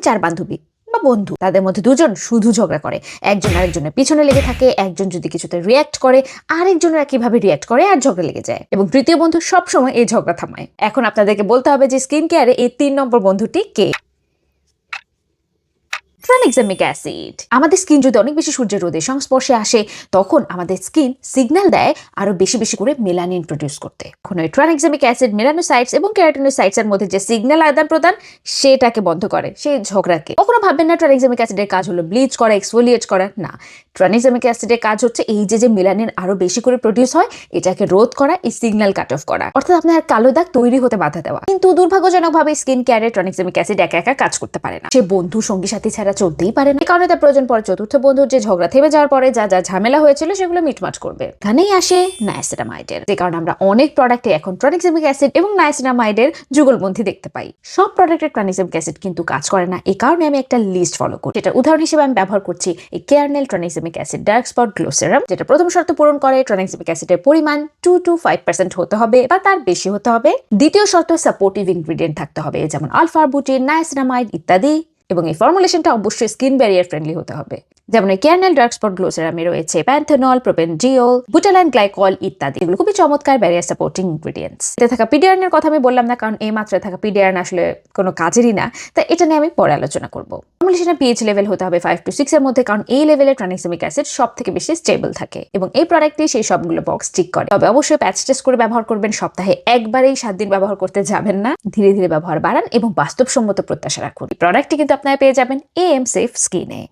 চার বান্ধবী বা বন্ধু। তাদের মধ্যে দুজন শুধু ঝগড়া করে। একজন আরেকজনের পিছনে লেগে থাকে, একজন যদি কিছুতে রিয়াক্ট করে আরেকজনের একইভাবে রিয়াক্ট করে আর ঝগড়া লেগে যায়। এবং তৃতীয় বন্ধু সবসময় এই ঝগড়া থামায়। এখন আপনাদেরকে বলতে হবে যে স্কিন কেয়ারে এই তিন নম্বর বন্ধুটি কে? ট্রানএক্সামিক অ্যাসিড আমাদের স্কিন যদি অনেক বেশি সূর্যের রোদের সংস্পর্শে আসে, তখন আমাদের স্কিন সিগন্যাল দেয় আরও বেশি বেশি করে মেলানিন প্রডিউস করতে। এখন ওই ট্রানএক্সামিক অ্যাসিড মেলানোসাইটস এবং ক্যারাটিনোসাইটস এর মধ্যে যে সিগন্যাল আদান প্রদান, সেটাকে বন্ধ করে, সেই ঝগড়াকে। কখনো ভাববেন না ট্রানএক্সামিক অ্যাসিডের কাজ হলো ব্লিচ করা এক্সফোলিয়েট করা, না। ট্রানএক্সামিক অ্যাসিডের কাজ হচ্ছে এই যে যে মেলানিন আরও বেশি করে প্রডিউস হয়, এটাকে রোধ করা, এই সিগন্যাল কাট অফ করা। অর্থাৎ আপনার কালো দাগ তৈরি হতে বাধা দেওয়া। কিন্তু দুর্ভাগ্যজনকভাবে স্কিন কেয়ারে ট্রানএক্সামিক অ্যাসিড একা একা কাজ করতে পারে না। সে বন্ধু সঙ্গী সাথী ছাড়া চলতেই পারে না। কারণে তার প্রয়োজন পরে চতুর্থ বন্ধুর যে ঝগড়া থেমে যাওয়ার পরে যা যা ঝামেলা হয়েছিল সেগুলো মিটমাট করবে। এখানেই আসে নাইসিনামাইডের। যে কারণে আমরা অনেক প্রোডাক্টে এখন ট্রানএক্সামিক অ্যাসিড এবং নাইসিনামাইডের যুগলবন্ধী দেখতে পাই। সব প্রোডাক্টে ট্রানএক্সামিক অ্যাসিড কিন্তু কাজ করে না। এই কারণে আমি একটা লিস্ট ফলো করি। যেটা উদাহরণ হিসেবে আমি ব্যবহার করছি এই Carenel tranexamic acid dark spot glow serum যেটা প্রথম শর্ত পূরণ করে ট্রানএক্সামিক অ্যাসিডের পরিমাণ টু টু ফাইভ পার্সেন্ট হতে হবে বা তার বেশি হতে হবে। দ্বিতীয় শর্ত সাপোর্টিভ ইনগ্রিডিয়েন্ট থাকতে হবে, যেমন আলফা বুটিন নাইসিনামাইড ইত্যাদি। এবং এই ফর্মুলেশনটা অবশ্যই স্কিন ব্যারিয়ার ফ্রেন্ডলি হতে হবে। যেমন এই কেয়ারনেল ডার্ক স্পট গ্লোসেরামে রয়েছে প্যান্থেনল প্রোপেনজিওল বুটালাইন গ্লাইকল ইত্যাদি, এগুলো খুবই চমৎকার ব্যারিয়ার সাপোর্টিং ইনগ্রিডিয়েন্টস এতে থাকা পিডিয়ারনের কথা আমি বললাম না, কারণ এই মাত্রায় থাকা পিডিয়ারন আসলে কোনো কাজেরই না, তাই এটা নিয়ে আমি পরে আলোচনা করব। ফর্মুলেশনের পিএইচ লেভেল হতে হবে ফাইভ টু সিক্স এর মধ্যে, কারণ এই লেভেলে ট্রানিক্সামিক অ্যাসিড সব থেকে বেশি স্টেবল থাকে এবং এই প্রোডাক্টটি সেই সবগুলো বক্স ঠিক করে। তবে অবশ্যই প্যাচ টেস্ট করে ব্যবহার করবেন, সপ্তাহে একবারেই সাত দিন ব্যবহার করতে যাবেন না। ধীরে ধীরে ব্যবহার বাড়ান এবং বাস্তবসম্মত প্রত্যাশা রাখুন। প্রোডাক্টটি কিন্তু আপনারা পেয়ে যাবেন এ এম সেফ স্কিনে